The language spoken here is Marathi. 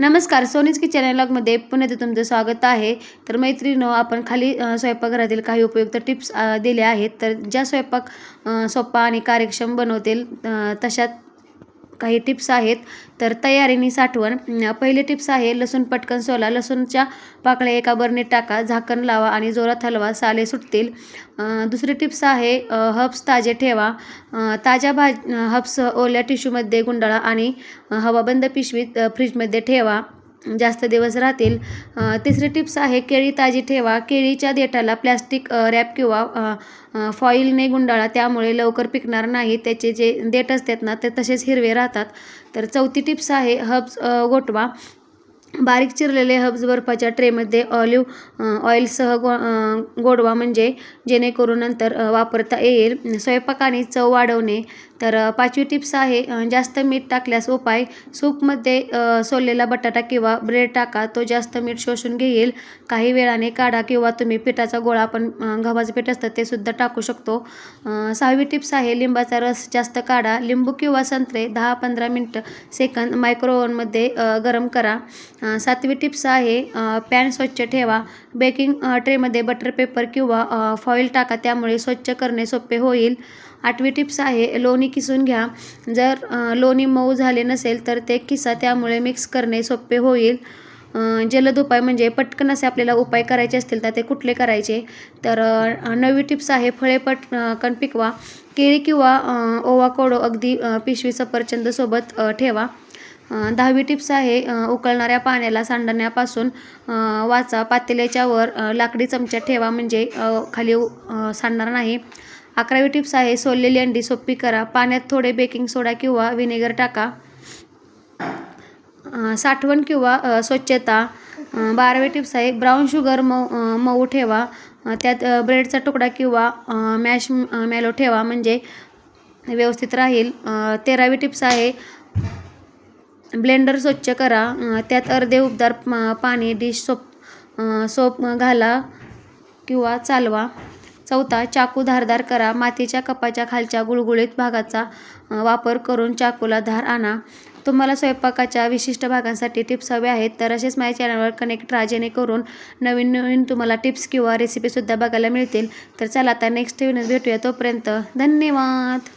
नमस्कार सोनीज किचन लॉगमध्ये पुन्हा तुमचं स्वागत आहे. तर मैत्रिणं आपण खाली स्वयंपाकघरातील काही उपयुक्त टिप्स दिल्या आहेत. तर ज्या स्वयंपाक सोपा आणि कार्यक्षम बनवतील तशात काही टिप्स आहेत तर तयारीनी साठवण. पहिली टिप्स आहे लसूण पटकन सोला. लसूणच्या पाकळ्या एका बरणीत टाका झाकण लावा आणि जोरात हलवा साले सुटतील. दुसरी टिप्स आहे हब्स ताजे ठेवा. ताज्या भाज हब्स ओल्या टिश्यूमध्ये गुंडाळा आणि हवाबंद पिशवीत फ्रीजमध्ये ठेवा. जास्त दिवस राहतील. तिसरी टिप्स आहे केळी ताजी ठेवा. केळीच्या देठाला प्लॅस्टिक रॅप किंवा फॉईलने गुंडाळा. त्यामुळे लवकर पिकणार नाही. त्याचे जे देठ असतात ना ते तसेच हिरवे राहतात. तर चौथी टिप्स आहे हब्स गोठवा. बारीक चिरलेले हब्स बर्फाच्या ट्रेमध्ये ऑलिव्ह ऑइलसह गो गोडवा म्हणजे जेणेकरून नंतर वापरता येईल. स्वयंपाक आणि चव वाढवणे. तर पाचवी टिप्स आहे जास्त मीठ टाकल्यास उपाय. सूपमध्ये सोललेला बटाटा किंवा ब्रेड टाका. तो जास्त मीठ शोषून घेईल. काही वेळाने काढा किंवा तुम्ही पिठाचा गोळा आपण गव्हाचं पीठ असतं ते सुद्धा टाकू शकतो. सहावी टिप्स आहे लिंबाचा रस जास्त काढा. लिंबू किंवा संत्रे दहा पंधरा मिनटं सेकंद मायक्रो ओव्हनमध्ये गरम करा. सातवी टिप्स आहे पॅन स्वच्छ ठेवा. बेकिंग ट्रेमध्ये बटर पेपर किंवा फॉईल टाका. त्यामुळे स्वच्छ करणे सोपे होईल. आठवी टिप्स आहे लोणी किसून घ्या. जर लोणी मऊ झाले नसेल तर ते किसा त्यामुळे मिक्स करणे सोपे होईल. जलद उपाय म्हणजे पटकन असे आपल्याला उपाय करायचे असतील तर ते कुठले करायचे? तर नवी टिप्स आहे फळे पटकन पिकवा. केळी किंवा ओवा कोडो अगदी पिशवी सफरचंदसोबत ठेवा. दहावी टिप्स आहे उकळणाऱ्या पाण्याला सांडण्यापासून वाचा. पातेल्याच्या वर लाकडी चमचा ठेवा म्हणजे खाली सांडणार नाही. अकरावी टिप्स आहे सोललेली अंडी सोपी करा पाण्यात थोडे बेकिंग सोडा किंवा व्हिनेगर टाका. साठवण किंवा स्वच्छता. बारावी टिप्स आहे ब्राऊन शुगर मऊ मऊ ठेवा. त्यात ब्रेडचा तुकडा किंवा मॅश मॅलो ठेवा म्हणजे व्यवस्थित राहील. तेरावी टिप्स आहे ब्लेंडर स्वच्छ करा. त्यात अर्धे उबदार पाणी डिश सोप सोप घाला किंवा चालवा. चौथा चाकू धारदार करा. मातीच्या कपाच्या खालच्या गुळगुळीत भागाचा वापर करून चाकूला धार आणा. तुम्हाला स्वयंपाकाच्या विशिष्ट भागांसाठी टिप्स हवे आहेत तर असेच माझ्या चॅनलवर कनेक्ट राहा जेणेकरून नवीन नवीन तुम्हाला टिप्स किंवा रेसिपीसुद्धा बघायला मिळतील. तर चला आता नेक्स्ट व्हिडिओ भेटूया तोपर्यंत. धन्यवाद!